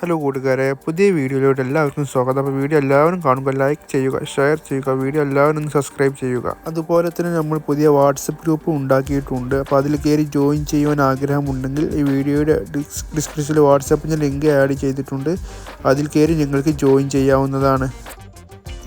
Hello കൂട്ടുകാരെ. പുതിയ വീഡിയോയിലോട്ട് എല്ലാവർക്കും സ്വാഗതം. അപ്പോൾ വീഡിയോ എല്ലാവരും കാണുമ്പോൾ ലൈക്ക് ചെയ്യുക ഷെയർ ചെയ്യുക വീഡിയോ എല്ലാവരും സബ്സ്ക്രൈബ് ചെയ്യുക. അതുപോലെ തന്നെ നമ്മൾ പുതിയ വാട്സപ്പ് ഗ്രൂപ്പ് ഉണ്ടാക്കിയിട്ടുണ്ട്. അപ്പോൾ അതിൽ കയറി ജോയിൻ ചെയ്യുവാൻ ആഗ്രഹമുണ്ടെങ്കിൽ ഈ വീഡിയോയുടെ ഡിസ്ക്രിപ്ഷനിൽ വാട്സപ്പിന്റെ ലിങ്ക് ആഡ് ചെയ്തിട്ടുണ്ട്. അതിൽ കയറി നിങ്ങൾക്ക് ജോയിൻ ചെയ്യാവുന്നതാണ്.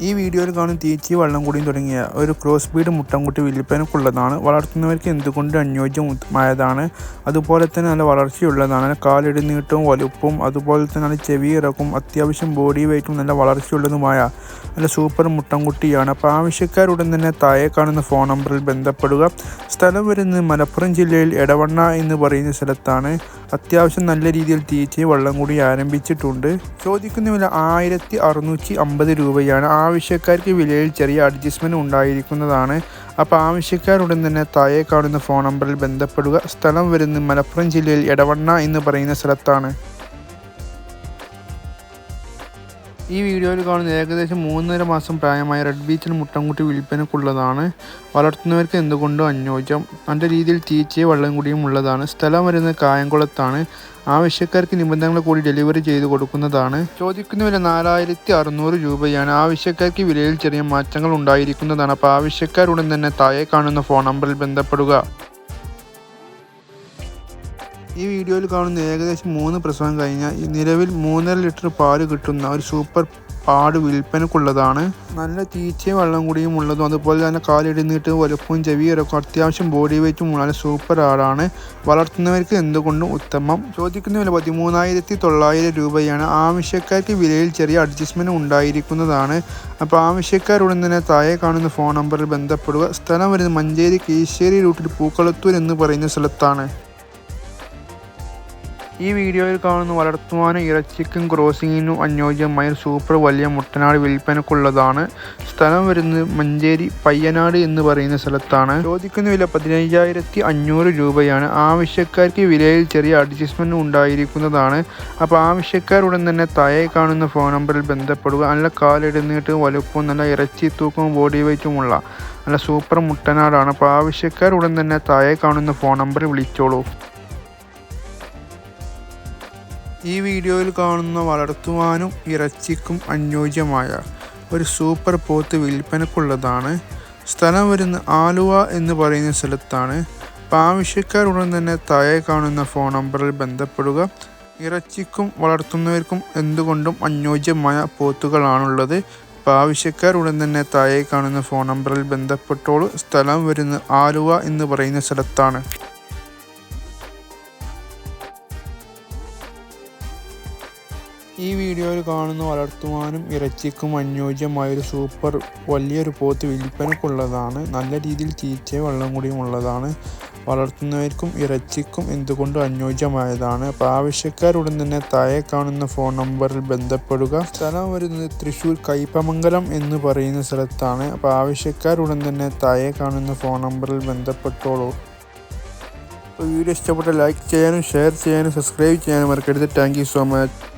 ഈ വീഡിയോയിൽ കാണും തീച്ചി വള്ളം കൂടിയും തുടങ്ങിയ ഒരു ക്രോസ് ബീഡ് മുട്ടൻകുട്ടി വിൽപ്പനക്കുള്ളതാണ് വളർത്തുന്നവർക്ക് എന്തുകൊണ്ട് അനുയോജ്യമായതാണ്? അതുപോലെ തന്നെ നല്ല വളർച്ചയുള്ളതാണ്. കാലിടി നീട്ടവും വലുപ്പവും അതുപോലെ തന്നെ നല്ല ചെവി ഇറക്കും അത്യാവശ്യം ബോഡി വെയ്റ്റും നല്ല വളർച്ചയുള്ളതുമായ നല്ല സൂപ്പർ മുട്ടൻകുട്ടിയാണ്. അപ്പോൾ ആവശ്യക്കാരുടൻ തന്നെ താഴെ കാണുന്ന ഫോൺ നമ്പറിൽ ബന്ധപ്പെടുക. സ്ഥലം വരുന്നത് മലപ്പുറം ജില്ലയിൽ എടവണ്ണ എന്ന് പറയുന്ന സ്ഥലത്താണ്. അത്യാവശ്യം നല്ല രീതിയിൽ തീച്ചി വള്ളം കൂടി ആരംഭിച്ചിട്ടുണ്ട്. ചോദിക്കുന്ന വില ആയിരത്തി അറുന്നൂറ്റി അമ്പത് രൂപയാണ്. ആവശ്യക്കാർക്ക് വിലയിൽ ചെറിയ അഡ്ജസ്റ്റ്മെന്റ് ഉണ്ടായിരിക്കുന്നതാണ്. അപ്പോൾ ആവശ്യക്കാരുടൻ തന്നെ താഴെ കാണുന്ന ഫോൺ നമ്പറിൽ ബന്ധപ്പെടുക. സ്ഥലം വരുന്നത് മലപ്പുറം ജില്ലയിൽ എടവണ്ണ എന്ന് പറയുന്ന സ്ഥലത്താണ്. ഈ വീഡിയോയിൽ കാണുന്ന ഏകദേശം മൂന്നര മാസം പ്രായമായ റെഡ് ബീച്ചിൽ മുട്ടൻകുട്ടി വിൽപ്പനക്കുള്ളതാണ്. വളർത്തുന്നവർക്ക് എന്തുകൊണ്ടും അനുയോജ്യം. നല്ല രീതിയിൽ തീച്ചയും വെള്ളം കൂടിയും ഉള്ളതാണ്. സ്ഥലം വരുന്നത് കായംകുളത്താണ്. ആവശ്യക്കാർക്ക് നിബന്ധനകൾ കൂടി ഡെലിവറി ചെയ്തു കൊടുക്കുന്നതാണ്. ചോദിക്കുന്ന വില നാലായിരത്തി അറുന്നൂറ് രൂപയാണ്. ആവശ്യക്കാർക്ക് വിലയിൽ ചെറിയ മാറ്റങ്ങൾ ഉണ്ടായിരിക്കുന്നതാണ്. അപ്പോൾ ആവശ്യക്കാരുടൻ തന്നെ താഴെ കാണുന്ന ഫോൺ നമ്പറിൽ ബന്ധപ്പെടുക. ഈ വീഡിയോയിൽ കാണുന്ന ഏകദേശം മൂന്ന് പ്രസവം കഴിഞ്ഞ നിലവിൽ മൂന്നര ലിറ്റർ പാൽ കിട്ടുന്ന ഒരു സൂപ്പർ പാട് വിൽപ്പനക്കുള്ളതാണ്. നല്ല തീറ്റയും വെള്ളം കൂടിയും ഉള്ളതും അതുപോലെ തന്നെ കാലിടുന്നിട്ട് വലുപ്പവും ചെവിയിറക്കും അത്യാവശ്യം ബോഡി വെയ്റ്റും ഉള്ള സൂപ്പർ ആടാണ് വളർത്തുന്നവർക്ക് എന്തുകൊണ്ടും ഉത്തമം? ചോദിക്കുന്ന വില പതിമൂന്നായിരത്തി തൊള്ളായിരം രൂപയാണ്. ആവശ്യക്കാർക്ക് വിലയിൽ ചെറിയ അഡ്ജസ്റ്റ്മെന്റ് ഉണ്ടായിരിക്കുന്നതാണ്. അപ്പോൾ ആവശ്യക്കാരുടൻ തന്നെ താഴെ കാണുന്ന ഫോൺ നമ്പറിൽ ബന്ധപ്പെടുക. സ്ഥലം വരുന്നത് മഞ്ചേരി കീശ്ശേരി റൂട്ടിൽ പൂക്കളത്തൂർ എന്ന് പറയുന്ന സ്ഥലത്താണ്. ഈ വീഡിയോയിൽ കാണുന്ന വളർത്തുവാനും ഇറച്ചിക്കും ക്രോസിങ്ങിനും അനുയോജ്യമായ സൂപ്പർ വലിയ മുട്ടനാട് വിൽപ്പനക്കുള്ളതാണ് സ്ഥലം വരുന്നത് മഞ്ചേരി പയ്യനാട് എന്ന് പറയുന്ന സ്ഥലത്താണ്. ചോദിക്കുന്ന വില പതിനയ്യായിരത്തി അഞ്ഞൂറ് രൂപയാണ്. ആവശ്യക്കാർക്ക് വിലയിൽ ചെറിയ അഡ്ജസ്റ്റ്മെന്റ് ഉണ്ടായിരിക്കുന്നതാണ്. അപ്പോൾ ആവശ്യക്കാരുടൻ തന്നെ താഴെ കാണുന്ന ഫോൺ നമ്പറിൽ ബന്ധപ്പെടുക. നല്ല കാലിടുന്നിട്ട് വലുപ്പവും നല്ല ഇറച്ചി തൂക്കവും ബോഡി വെയ്റ്റുമുള്ള നല്ല സൂപ്പർ മുട്ടനാടാണ്. അപ്പോൾ ആവശ്യക്കാരുടൻ തന്നെ താഴെ കാണുന്ന ഫോൺ നമ്പറിൽ വിളിച്ചോളൂ. ഈ വീഡിയോയിൽ കാണുന്ന വളർത്തുവാനും ഇറച്ചിക്കും അനുയോജ്യമായ ഒരു സൂപ്പർ പോത്ത് വിൽപ്പനക്കുള്ളതാണ്. സ്ഥലം വരുന്ന ആലുവ എന്ന് പറയുന്ന സ്ഥലത്താണ്. അപ്പോൾ ആവശ്യക്കാരുടൻ തന്നെ താഴെ കാണുന്ന ഫോൺ നമ്പറിൽ ബന്ധപ്പെടുക. ഇറച്ചിക്കും വളർത്തുന്നവർക്കും എന്തുകൊണ്ടും അനുയോജ്യമായ പോത്തുകളാണുള്ളത്. അപ്പോൾ ആവശ്യക്കാരുടൻ തന്നെ താഴെ കാണുന്ന ഫോൺ നമ്പറിൽ ബന്ധപ്പെട്ടോളൂ. സ്ഥലം വരുന്ന ആലുവ എന്ന് പറയുന്ന സ്ഥലത്താണ്. ഈ വീഡിയോയിൽ കാണുന്ന വളർത്തുവാനും ഇറച്ചിക്കും അനുയോജ്യമായ ഒരു സൂപ്പർ വലിയൊരു പോത്ത് വിൽപ്പനക്കുള്ളതാണ് നല്ല രീതിയിൽ തീറ്റയും വെള്ളം കൂടിയും ഉള്ളതാണ്. വളർത്തുന്നവർക്കും ഇറച്ചിക്കും എന്തുകൊണ്ടും അനുയോജ്യമായതാണ്. അപ്പോൾ ആവശ്യക്കാരുടൻ തന്നെ താഴെ കാണുന്ന ഫോൺ നമ്പറിൽ ബന്ധപ്പെടുക. സ്ഥലം വരുന്നത് തൃശ്ശൂർ കൈപ്പമംഗലം എന്ന് പറയുന്ന സ്ഥലത്താണ്. അപ്പോൾ ആവശ്യക്കാരുടൻ തന്നെ താഴെ കാണുന്ന ഫോൺ നമ്പറിൽ ബന്ധപ്പെട്ടോളൂ. വീഡിയോ ഇഷ്ടപ്പെട്ട ലൈക്ക് ചെയ്യാനും ഷെയർ ചെയ്യാനും സബ്സ്ക്രൈബ് ചെയ്യാനും മറക്കരുത്. Thank so much.